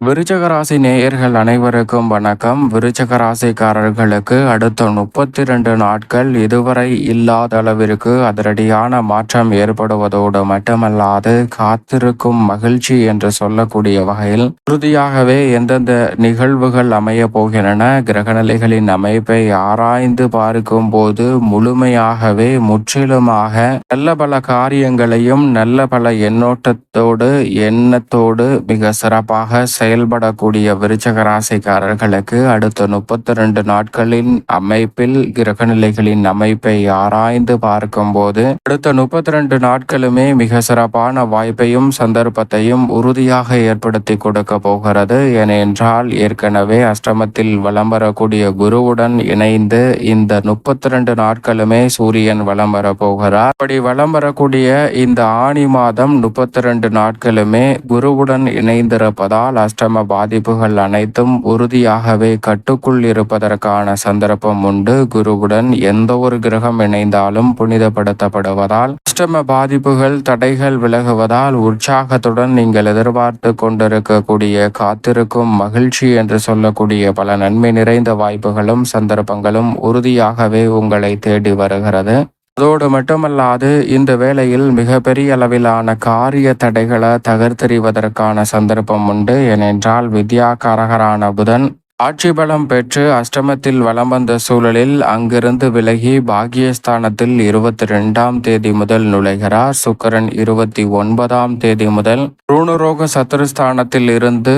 விருச்சகராசி நேயர்கள் அனைவருக்கும் வணக்கம். விருச்சகராசிக்காரர்களுக்கு அடுத்த முப்பத்தி ரெண்டு நாட்கள் இதுவரை இல்லாத அளவிற்கு அதிரடியான மாற்றம் ஏற்படுவதோடு மட்டுமல்லாது காத்திருக்கும் மகிழ்ச்சி என்று சொல்லக்கூடிய வகையில் உறுதியாகவே எந்தெந்த நிகழ்வுகள் அமைய போகின்றன கிரகநிலைகளின் அமைப்பை ஆராய்ந்து பார்க்கும் போது முழுமையாகவே முற்றிலுமாக நல்ல பல காரியங்களையும் நல்ல பல எண்ணோட்டத்தோடு எண்ணத்தோடு மிக சிறப்பாக செயல்படக்கூடிய விருச்சக ராசிக்காரர்களுக்கு அடுத்த முப்பத்தி ரெண்டு நாட்களின் அமைப்பில் கிரகநிலைகளின் அமைப்பை ஆராய்ந்து பார்க்கும்போது அடுத்த முப்பத்தி ரெண்டு நாட்களுமே மிக சிறப்பான வாய்ப்பையும் சந்தர்ப்பத்தையும் உறுதியாக ஏற்படுத்தி கொடுக்க போகிறது. ஏனென்றால் ஏற்கனவே அஷ்டமத்தில் வலம் வரக்கூடிய குருவுடன் இணைந்து இந்த முப்பத்தி ரெண்டு நாட்களுமே சூரியன் வலம் வரப்போகிறார் அப்படி வலம் வரக்கூடிய இந்த ஆணி மாதம் முப்பத்தி ரெண்டு நாட்களுமே குருவுடன் இணைந்திருப்பதால் அஷ்டம பாதிப்புகள் அனைத்தும் உறுதியாகவே கட்டுக்குள் இருப்பதற்கான சந்தர்ப்பம் உண்டு. குருவுடன் எந்த ஒரு கிரகம் இணைந்தாலும் புனிதப்படுத்தப்படுவதால் அஷ்டம பாதிப்புகள் தடைகள் விலகுவதால் உற்சாகத்துடன் நீங்கள் எதிர்பார்த்து கொண்டிருக்கக்கூடிய காத்திருக்கும் மகிழ்ச்சி என்று சொல்லக்கூடிய பல நன்மை நிறைந்த வாய்ப்புகளும் சந்தர்ப்பங்களும் உறுதியாகவே உங்களை தேடி வருகிறது. அதோடு மட்டுமல்லாது இந்த வேளையில் மிகப்பெரிய அளவிலான காரிய தடைகளை தகர்த்தெறிவதற்கான சந்தர்ப்பம் உண்டு. ஏனென்றால் வித்யாகாரகரான புதன் ஆட்சி பலம் பெற்று அஷ்டமத்தில் வலம் வந்த சூழலில் அங்கிருந்து விலகி பாகியஸ்தானத்தில் இருபத்தி ரெண்டாம் தேதி முதல் நுழைகிறார். சுக்கரன் இருபத்தி ஒன்பதாம் தேதி முதல் ரூணுரோக சத்துருஸ்தானத்தில் இருந்து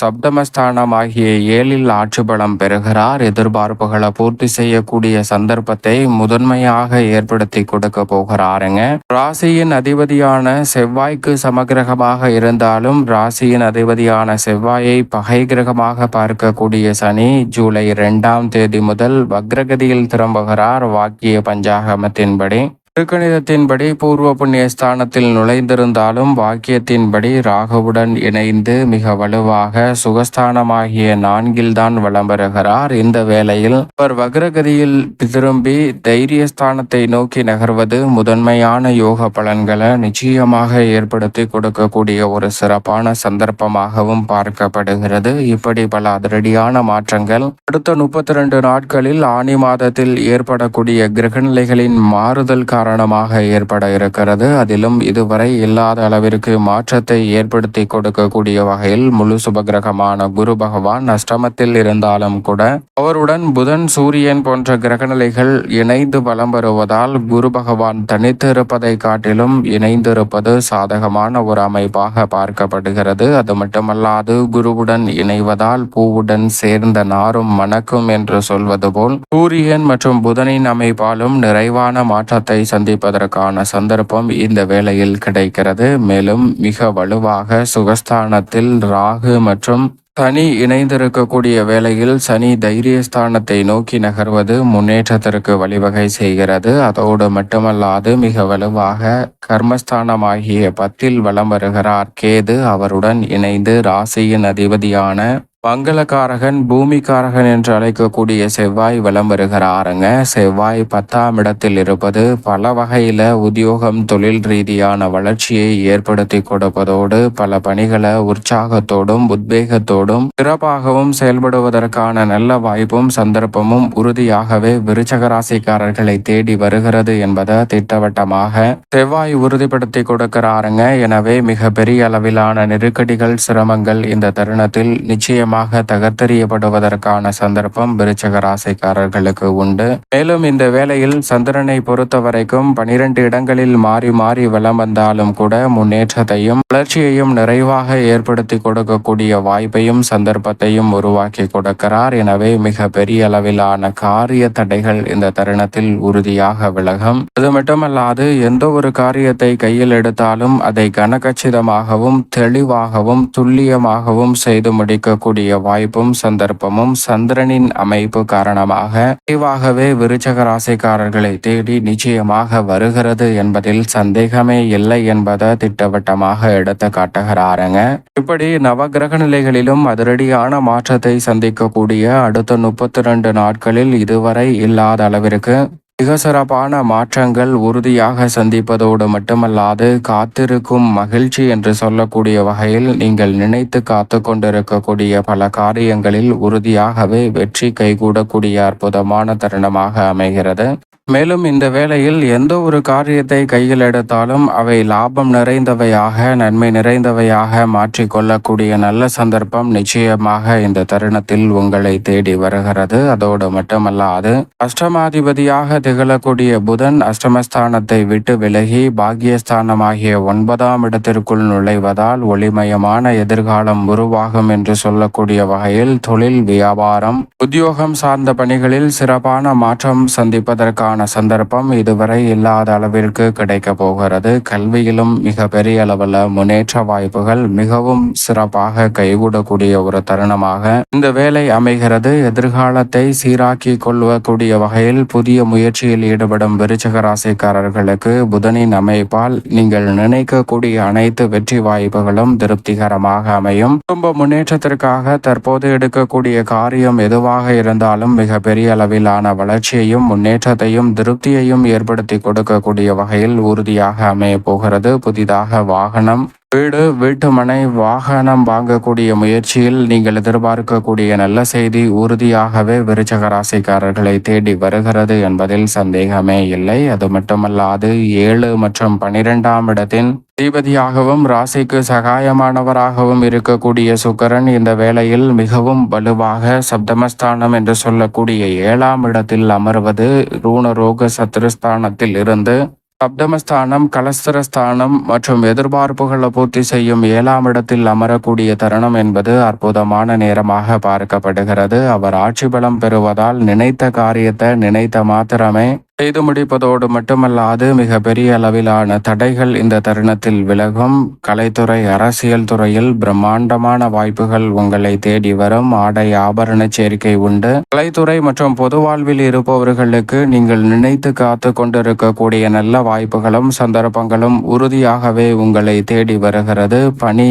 சப்தமஸ்தானம் ஆகிய ஏழில் ஆட்சி பலம் பெறுகிறார். எதிர்பார்ப்புகளை பூர்த்தி செய்யக்கூடிய சந்தர்ப்பத்தை முதன்மையாக ஏற்படுத்தி கொடுக்க போகிறாருங்க. ராசியின் அதிபதியான செவ்வாய்க்கு சமகிரகமாக இருந்தாலும் ராசியின் அதிபதியான செவ்வாயை பகை கிரகமாக பார்க்க கூடிய சனி ஜூலை இரண்டாம் தேதி முதல் வக்ரகதியில் திரும்புகிறார். வாக்கிய பஞ்சாகமத்தின்படி திருக்கணிதத்தின்படி பூர்வ புண்ணிய ஸ்தானத்தில் நுழைந்திருந்தாலும் வாக்கியத்தின்படி ராகுவுடன் இணைந்து மிக வலுவாக சுகஸ்தானமாகிய நான்கில்தான் வலம் பெறுகிறார் இந்த வேளையில் அவர் வக்ரகதியில் திரும்பி தைரியஸ்தானத்தை நோக்கி நகர்வது முதன்மையான யோக பலன்களை நிச்சயமாக ஏற்படுத்தி கொடுக்கக்கூடிய ஒரு சிறப்பான சந்தர்ப்பமாகவும் பார்க்கப்படுகிறது. இப்படி பல அதிரடியான மாற்றங்கள் அடுத்த முப்பத்தி ரெண்டு நாட்களில் ஆணி மாதத்தில் ஏற்படக்கூடிய கிரகநிலைகளின் மாறுதல் காரணம் காரணமாக ஏற்பட இருக்கிறது. அதிலும் இதுவரை இல்லாத அளவிற்கு மாற்றத்தை ஏற்படுத்தி கொடுக்கக்கூடிய வகையில் முழு சுபகிரகமான குரு பகவான் அஷ்டமத்தில் இருந்தாலும் கூட அவருடன் புதன் சூரியன் போன்ற கிரகநிலைகள் இணைந்து பலம் வருவதால் குரு பகவான் தனித்து இருப்பதை காட்டிலும் இணைந்திருப்பது சாதகமான ஒரு அமைப்பாக பார்க்கப்படுகிறது. அது மட்டுமல்லாது குருவுடன் இணைவதால் பூவுடன் சேர்ந்த நாரும் மணக்கும் என்று சொல்வது போல் சூரியன் மற்றும் புதனின் அமைப்பாலும் நிறைவான மாற்றத்தை சந்திப்பதற்கான சந்தர்ப்பம் இந்த வேளையில் கிடைக்கிறது. மேலும் மிக வலுவாக சுகஸ்தானத்தில் ராகு மற்றும் சனி இணைந்திருக்கக்கூடிய வேளையில் சனி தைரியஸ்தானத்தை நோக்கி நகர்வது முன்னேற்றத்திற்கு வழிவகை செய்கிறது. அதோடு மட்டுமல்லாது மிக வலுவாக கர்மஸ்தானமாகிய பத்தில் வலம் வருகிறார். கேது அவருடன் இணைந்து ராசியின் அதிபதியான மங்களக்காரகன் பூமிக்காரகன் என்று அழைக்கக்கூடிய செவ்வாய் வலம் வருகிறாருங்க. செவ்வாய் பத்தாம் இடத்தில் இருப்பது பல வகையில உத்தியோகம் தொழில் ரீதியான வளர்ச்சியை ஏற்படுத்தி கொடுப்பதோடு பல பணிகளை உற்சாகத்தோடும் உத்வேகத்தோடும் சிறப்பாகவும் செயல்படுவதற்கான நல்ல வாய்ப்பும் சந்தர்ப்பமும் உறுதியாகவே விருச்சக ராசிக்காரர்களை தேடி வருகிறது என்பதை திட்டவட்டமாக செவ்வாய் உறுதிப்படுத்தி கொடுக்கிறாருங்க. எனவே மிக பெரிய அளவிலான நெருக்கடிகள் சிரமங்கள் இந்த தருணத்தில் நிச்சயம் நிச்சயமாக தகர்த்தெறியப்படுவதற்கான சந்தர்ப்பம் விருச்சக ராசிக்காரர்களுக்கு உண்டு. மேலும் இந்த வேளையில் சந்திரனை பொறுத்த வரைக்கும் பனிரெண்டு இடங்களில் மாறி மாறி வலம் வந்தாலும் கூட முன்னேற்றத்தையும் வளர்ச்சியையும் நிறைவாக ஏற்படுத்தி கொடுக்கக்கூடிய வாய்ப்பையும் சந்தர்ப்பத்தையும் உருவாக்கி கொடுக்கிறார். எனவே மிக பெரிய அளவிலான காரிய தடைகள் இந்த தருணத்தில் உறுதியாக விலகும். அது மட்டுமல்லாது எந்த ஒரு காரியத்தை கையில் எடுத்தாலும் அதை கனகச்சிதமாகவும் தெளிவாகவும் துல்லியமாகவும் செய்து முடிக்கக்கூடிய வரக்கூடிய வாய்ப்பும் சந்தர்ப்பமும் சந்திரனின் அமைப்பு காரணமாக விரைவாகவே விருச்சக ராசிக்காரர்களை தேடி நிச்சயமாக வருகிறது என்பதில் சந்தேகமே இல்லை என்பதை திட்டவட்டமாக எடுத்து காட்டுகிறாருங்க. இப்படி நவகிரக நிலைகளிலும் அதிரடியான மாற்றத்தை சந்திக்கக்கூடிய அடுத்த முப்பத்தி ரெண்டு நாட்களில் இதுவரை இல்லாத அளவிற்கு மிக சிறப்பான மாற்றங்கள் உறுதியாக சந்திப்பதோடு மட்டுமல்லாது காத்திருக்கும் மகிழ்ச்சி என்று சொல்லக்கூடிய வகையில் நீங்கள் நினைத்து காத்து கொண்டிருக்கக்கூடிய பல காரியங்களில் உறுதியாகவே வெற்றி கைகூடக்கூடிய அற்புதமான தருணமாக அமைகிறது. மேலும் இந்த வேளையில் எந்த ஒரு காரியத்தை கையில் எடுத்தாலும் அவை லாபம் நிறைந்தவையாக நன்மை நிறைந்தவையாக மாற்றிக்கொள்ளக்கூடிய நல்ல சந்தர்ப்பம் நிச்சயமாக இந்த தருணத்தில் உங்களை தேடி வருகிறது. அதோடு மட்டுமல்லாது அஷ்டமாதிபதியாக திகழக்கூடிய புதன் அஷ்டமஸ்தானத்தை விட்டு விலகி பாக்கியஸ்தானமாகிய ஒன்பதாம் இடத்திற்குள் நுழைவதால் ஒளிமயமான எதிர்காலம் உருவாகும் என்று சொல்லக்கூடிய வகையில் தொழில் வியாபாரம் உத்தியோகம் சார்ந்த பணிகளில் சிறப்பான மாற்றம் சந்திப்பதற்கான சந்தர்ப்பம் இதுவரை இல்லாத அளவிற்கு கிடைக்க போகிறது. கல்வியிலும் மிக பெரிய அளவில் முன்னேற்ற வாய்ப்புகள் மிகவும் சிறப்பாக கைகூடக்கூடிய ஒரு தருணமாக இந்த வேலை அமைகிறது. எதிர்காலத்தை சீராக்கி கொள்ளக்கூடிய வகையில் புதிய முயற்சியில் ஈடுபடும் விருச்சக ராசிக்காரர்களுக்கு புதனின் அமைப்பால் நீங்கள் நினைக்கக்கூடிய அனைத்து வெற்றி வாய்ப்புகளும் திருப்திகரமாக அமையும். குடும்ப முன்னேற்றத்திற்காக தற்போது எடுக்கக்கூடிய காரியம் எதுவாக இருந்தாலும் மிக பெரிய அளவிலான வளர்ச்சியையும் முன்னேற்றத்தையும் திருப்தியையும் ஏற்படுத்தி கொடுக்கக்கூடிய வகையில் உறுதியாக அமைய போகிறது. புதிதாக வாகனம் வீடு வீட்டுமனை வாகனம் வாங்கக்கூடிய முயற்சியில் நீங்கள் எதிர்பார்க்கக்கூடிய நல்ல செய்தி உறுதியாகவே விருச்சக ராசிக்காரர்களை தேடி வருகிறது என்பதில் சந்தேகமே இல்லை. அது மட்டுமல்லாது ஏழு மற்றும் பனிரெண்டாம் இடத்தின் அதிபதியாகவும் ராசிக்கு சகாயமானவராகவும் இருக்கக்கூடிய சுக்கரன் இந்த வேளையில் மிகவும் வலுவாக சப்தமஸ்தானம் என்று சொல்லக்கூடிய ஏழாம் இடத்தில் அமர்வது ரூணரோக சத்ருஸ்தானத்தில் இருந்து சப்தமஸ்தானம் கலஸ்தரஸ்தானம் மற்றும் எதிர்பார்ப்புகளை பூர்த்தி செய்யும் ஏழாம் இடத்தில் அமரக்கூடிய தருணம் என்பது அற்புதமான நேரமாக பார்க்கப்படுகிறது. அவர் ஆட்சி பலம் பெறுவதால் நினைத்த காரியத்தை நினைத்த மாத்திரமே செய்து முடிப்பதோடு மட்டுமல்லாது மிக பெரிய அளவிலான தடைகள் இந்த தருணத்தில் விலகும். கலைத்துறை அரசியல் துறையில் பிரம்மாண்டமான வாய்ப்புகள் உங்களை தேடி வரும். ஆடை ஆபரண சேர்க்கை உண்டு. கலைத்துறை மற்றும் பொது வாழ்வில் இருப்பவர்களுக்கு நீங்கள் நினைத்து காத்து கொண்டிருக்கக்கூடிய நல்ல வாய்ப்புகளும் சந்தர்ப்பங்களும் உறுதியாகவே உங்களை தேடி வருகிறது. பணி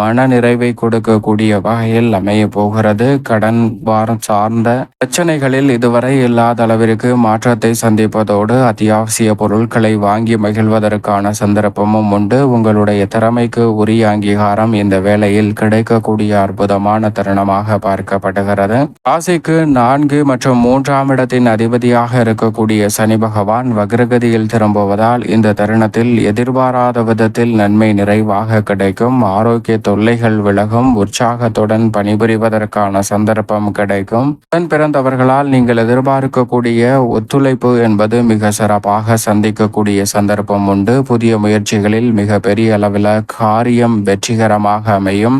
மன நிறைவை கொடுக்கக்கூடிய வகையில் அமைய போகிறது. கடன் வாரம் சார்ந்த பிரச்சனைகளில் இதுவரை இல்லாத அளவிற்கு மாற்றத்தை சந்தி சந்திப்பதோடு அத்தியாவசிய பொருட்களை வாங்கி மகிழ்வதற்கான சந்தர்ப்பமும் உண்டு. உங்களுடைய திறமைக்கு உரிய அங்கீகாரம் இந்த வேளையில் கிடைக்கக்கூடிய அற்புதமான தருணமாக பார்க்கப்படுகிறது. ராசிக்கு நான்கு மற்றும் மூன்றாம் இடத்தின் அதிபதியாக இருக்கக்கூடிய சனி பகவான் வக்ரகதியில் திரும்புவதால் இந்த தருணத்தில் எதிர்பாராத விதத்தில் நன்மை நிறைவாக கிடைக்கும். ஆரோக்கிய தொல்லைகள் விலகும். உற்சாகத்துடன் பணிபுரிவதற்கான சந்தர்ப்பம் கிடைக்கும். பிறந்தவர்களால் நீங்கள் எதிர்பார்க்கக்கூடிய ஒத்துழைப்பு என்பது மிக சிறப்பாக சந்திக்கக்கூடிய சந்தர்ப்பம் உண்டு. புதிய முயற்சிகளில் மிக பெரிய அளவில் காரியம் வெற்றிகரமாக அமையும்.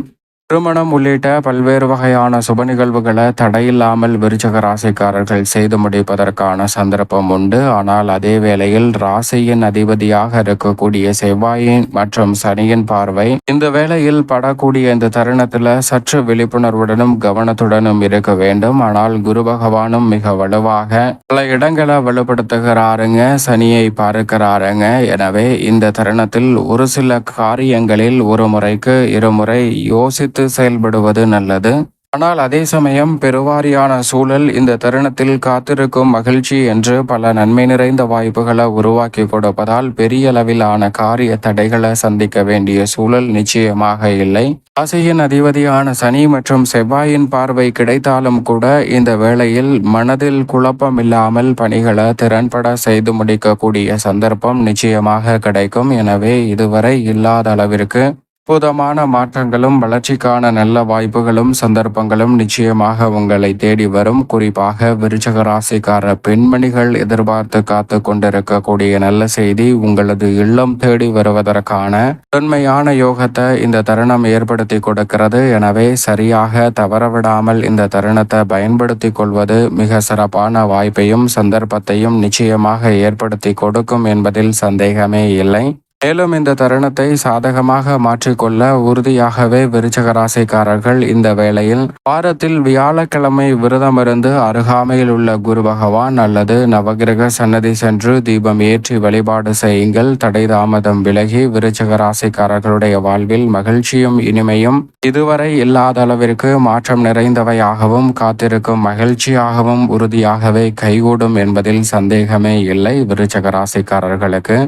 திருமணம் உள்ளிட்ட பல்வேறு வகையான சுப நிகழ்வுகளை தடையில்லாமல் விருச்சக ராசிக்காரர்கள் செய்து முடிப்பதற்கான சந்தர்ப்பம் உண்டு. ஆனால் அதே வேளையில் ராசியின் அதிபதியாக இருக்கக்கூடிய செவ்வாயின் மற்றும் சனியின் பார்வை இந்த வேளையில் படக்கூடிய இந்த தருணத்துல சற்று விழிப்புணர்வுடனும் கவனத்துடனும் இருக்க வேண்டும். ஆனால் குரு பகவானும் மிக வலுவாக பல இடங்களை வலுப்படுத்துகிறாருங்க சனியை பார்க்கிறாருங்க. எனவே இந்த தருணத்தில் ஒரு சில காரியங்களில் ஒரு முறைக்கு இருமுறை யோசித்து செயல்படுவது நல்லது. ஆனால் அதே சமயம் பெருவாரியான சூழல் இந்த தருணத்தில் காத்திருக்கும் மகிழ்ச்சி என்று பல நன்மை நிறைந்த வாய்ப்புகளை உருவாக்கி கொடுப்பதால் பெரிய அளவிலான காரிய தடைகளை சந்திக்க வேண்டிய சூழல் நிச்சயமாக இல்லை. ஆசையின் அதிபதியான சனி மற்றும் செவ்வாயின் பார்வை கிடைத்தாலும் கூட இந்த வேளையில் மனதில் குழப்பம் இல்லாமல் பணிகளை திறன்பட செய்து முடிக்கக்கூடிய சந்தர்ப்பம் நிச்சயமாக கிடைக்கும். எனவே இதுவரை இல்லாத அளவிற்கு அற்புதமான மாற்றங்களும் வளர்ச்சிக்கான நல்ல வாய்ப்புகளும் சந்தர்ப்பங்களும் நிச்சயமாக உங்களை தேடி வரும். குறிப்பாக விருச்சக ராசிக்கார பெண்மணிகள் எதிர்பார்த்து காத்து கொண்டிருக்கக்கூடிய நல்ல செய்தி உங்களது இல்லம் தேடி வருவதற்கான உண்மையான யோகத்தை இந்த தருணம் ஏற்படுத்தி கொடுக்கிறது. எனவே சரியாக தவறவிடாமல் இந்த தருணத்தை பயன்படுத்தி கொள்வது மிக சிறப்பான வாய்ப்பையும் சந்தர்ப்பத்தையும் நிச்சயமாக ஏற்படுத்தி கொடுக்கும் என்பதில் சந்தேகமே இல்லை. மேலும் இந்த தருணத்தை சாதகமாக மாற்றிக்கொள்ள உறுதியாகவே விருச்சகராசிக்காரர்கள் இந்த வேளையில் வாரத்தில் வியாழக்கிழமை விரதமிருந்து அருகாமையில் உள்ள குரு பகவான் அல்லது நவகிரக சன்னதி சென்று தீபம் ஏற்றி வழிபாடு செய்யுங்கள். தடை தாமதம் விலகி விருச்சகராசிக்காரர்களுடைய வாழ்வில் மகிழ்ச்சியும் இனிமையும் இதுவரை இல்லாத அளவிற்கு மாற்றம் நிறைந்தவையாகவும் காத்திருக்கும் மகிழ்ச்சியாகவும் உறுதியாகவே கைகூடும் என்பதில் சந்தேகமே இல்லை. விருச்சகராசிக்காரர்களுக்கு